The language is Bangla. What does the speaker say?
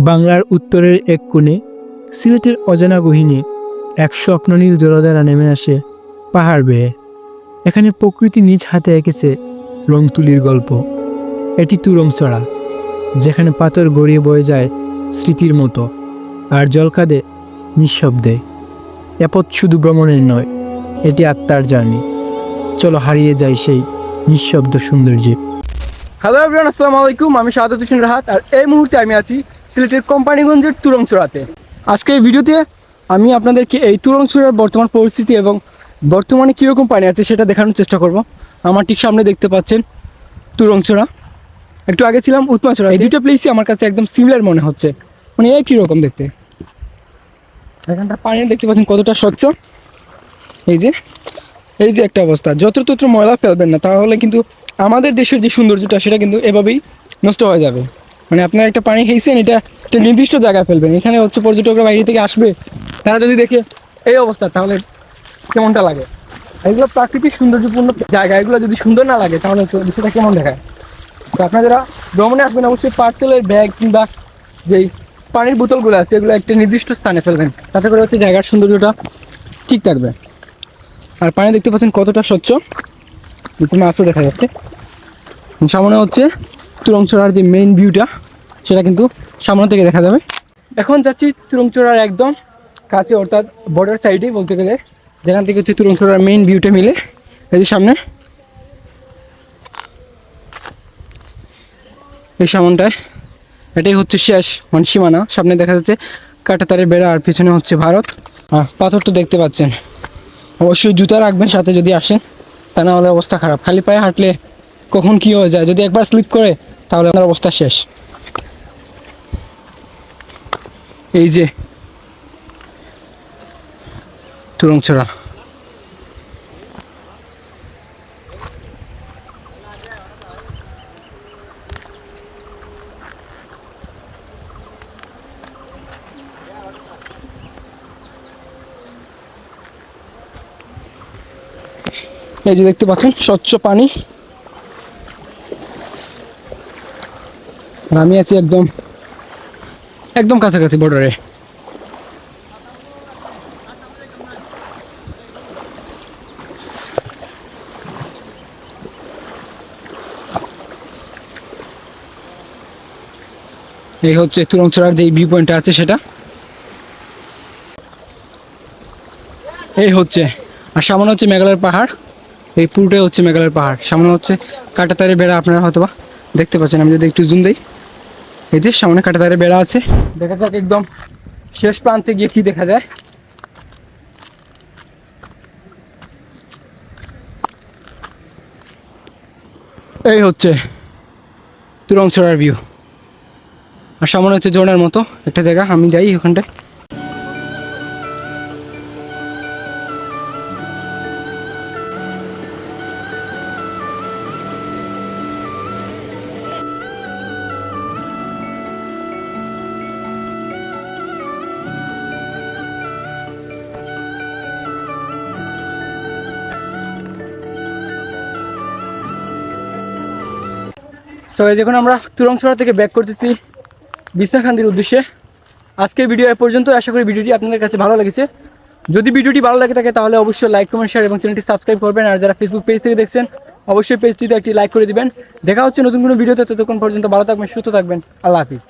বাংলার উত্তরের এক কোণে সিলেটের অজানা গহিনী এক স্বপ্ননীল জলধারা নেমে আসে পাহাড় বেয়ে। এখানে প্রকৃতি নিজ হাতে এঁকেছে রং তুলির গল্প। এটি তুরংছড়া যেখানে পাথর গড়িয়ে বয়ে যায় স্মৃতির মতো আর জল কাঁদে নিঃশব্দে। এ পথ শুধু ভ্রমণের নয়, এটি আত্মার জার্নি। চলো হারিয়ে যায় সেই নিঃশব্দ সৌন্দর্যে। হ্যালো এভরিওয়ান আসসালামু আলাইকুম। আমি শাহাদত হোসেন রাহাত আর এই মুহূর্তে আমি আছি সিলেটের কোম্পানিগঞ্জের তুরংচড়াতে। আজকে এই ভিডিওতে আমি আপনাদেরকে এই তুরংচড়ার বর্তমান পরিস্থিতি এবং বর্তমানে কীরকম পানি আছে সেটা দেখানোর চেষ্টা করব। আমার ঠিক সামনে দেখতে পাচ্ছেন তুরংচড়া। একটু আগে ছিলাম উৎমাচড়া এই দুটো প্লেসই আমার কাছে একদম সিমিলার মনে হচ্ছে। মানে এই কীরকম দেখতে। এখানটা পানি দেখতে পাচ্ছেন কতটা স্বচ্ছ। এই যে এই যে একটা অবস্থা। যত্রতত্র ময়লা ফেলবেন না, তাহলে কিন্তু আমাদের দেশের যে সৌন্দর্যটা, সেটা কিন্তু এভাবেই নষ্ট হয়ে যাবে। মানে আপনারা একটা পানি খেয়েছেন, এটা একটা নির্দিষ্ট জায়গায় ফেলবেন। এখানে হচ্ছে পর্যটকরা বাইরে থেকে আসবে, তারা যদি দেখে এই অবস্থা, তাহলে কেমনটা লাগে? এগুলো প্রাকৃতিক সৌন্দর্যপূর্ণ জায়গা, এগুলো যদি সুন্দর না লাগে, তাহলে বিষয়টা কেমন দেখায়? তো আপনারা ভ্রমণে আসবেন, অবশ্যই পার্সেলের ব্যাগ কিংবা যেই পানির বোতলগুলো আছে, এগুলো একটা নির্দিষ্ট স্থানে ফেলবেন। তাতে করে হচ্ছে জায়গার সৌন্দর্যটা ঠিক থাকবে। আর পানি দেখতে পাচ্ছেন কতটা স্বচ্ছ। মাছও দেখা যাচ্ছে। সামনে হচ্ছে তুরংচড়ার যে মেইন ভিউটা সেটা কিন্তু সামনে থেকে দেখা যাবে। এখন যাচ্ছি তুরংচড়ার একদম কাছে, অর্থাৎ বর্ডার সাইডেই বলতে গেলে। যেখান থেকে হচ্ছে তুরংচড়ার মেইন ভিউটা মিলে। এই যে সামনে। এই সামনটায়। এটাই হচ্ছে শেষ মানে সীমানা। সামনে দেখা যাচ্ছে কাটাতারের বেড়া, আর পিছনে হচ্ছে ভারত। পাথর তো দেখতে পাচ্ছেন। অবশ্যই জুতা রাখবেন, সাথে যদি আসেন। তা না হলে অবস্থা খারাপ। খালি পায়ে হাঁটলে কখন কি হয়ে যায়? যদি একবার স্লিপ করে, তাহলে আপনার অবস্থা শেষ। এই যে, তুরং তুরংছড়া এই যে দেখতে পাচ্ছেন, স্বচ্ছ পানি। আর আমি আছি একদম একদম কাছাকাছি বর্ডারে এই হচ্ছে তুরংছড়ার যে ভিউ পয়েন্টটা আছে সেটা। এই হচ্ছে, আর সামনে হচ্ছে মেঘালয়ের পাহাড়। এই পুরোটাই হচ্ছে মেঘালয়ের পাহাড়। সামনে হচ্ছে কাটাতারে বেড়া আপনারা হয়তো বা দেখতে পাচ্ছেন। আমি যদি একটু জুম দিই। এই যে সামনে কাটা কাটাতারে বেড়া আছে। দেখা যাক একদম শেষ প্রান্তে গিয়ে কি দেখা যায়। এই হচ্ছে তুরংছড়ার ভিউ আর সামনে হচ্ছে জোনের মতো একটা জায়গা, আমি যাই ওখানটায়। সো দেখুন আমরা তুরংছড়া থেকে ব্যাক করতেছি বিশাখান্দির উদ্দেশ্যে। আজকের ভিডিও এ পর্যন্ত আশা করি ভিডিওটি আপনাদের কাছে ভালো লেগেছে। যদি ভিডিওটি ভালো লাগে থাকে, তাহলে অবশ্যই লাইক কমেন্ট শেয়ার এবং চ্যানেলটি সাবস্ক্রাইব করবেন। আর যারা ফেসবুক পেজ থেকে দেখছেন, অবশ্যই পেজটিতে একটি লাইক করে দিবেন। দেখা হচ্ছে নতুন কোনো ভিডিওতে ততক্ষণ পর্যন্ত ভালো থাকবেন, সুস্থ থাকবেন। আল্লাহ হাফিজ।